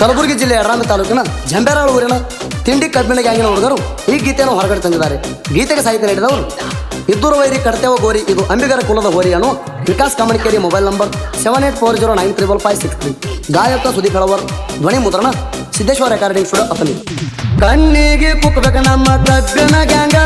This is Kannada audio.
ಕಲಬುರಗಿ ಜಿಲ್ಲೆ ಯಡರಾಮಿ ತಾಲೂಕಿನ ಜಂಬೇರಾಳು ಊರಿನ ತಿಂಡಿ ಕಬ್ಬಿಣ ಗ್ಯಾಂಗಿನ ಹುಡುಗರು ಈ ಗೀತೆಯನ್ನು ಹೊರಗಡೆ ತಂದಿದ್ದಾರೆ. ಗೀತೆಗೆ ಸಾಹಿತ್ಯ ನೀಡಿದವರು ಇದ್ದೂರು ವೈರಿ ಕಡ್ತೇವ ಗೋರಿ, ಇದು ಅಂಬಿಗರ ಕುಲದ ಹೋರಿ ಅನು Vikas Kamanikeri mobile number seven eight four zero nine triple five six three ಗಾಯಕ ಸುದೀಪ್ ಕಳವರ್ ಧ್ವನಿ ಮುದ್ರಣ ಸಿದ್ದೇಶ್ವರ ರೆಕಾರ್ಡಿಂಗ್ ಸ್ಟುಡಿಯೋ ಅತಲಿ ಕಣ್ಣಿಗೆ ಕುಕ್ಕಬೇಕ ನಮ್ಮ ಕಬ್ಬಿನ ಗ್ಯಾಂಗ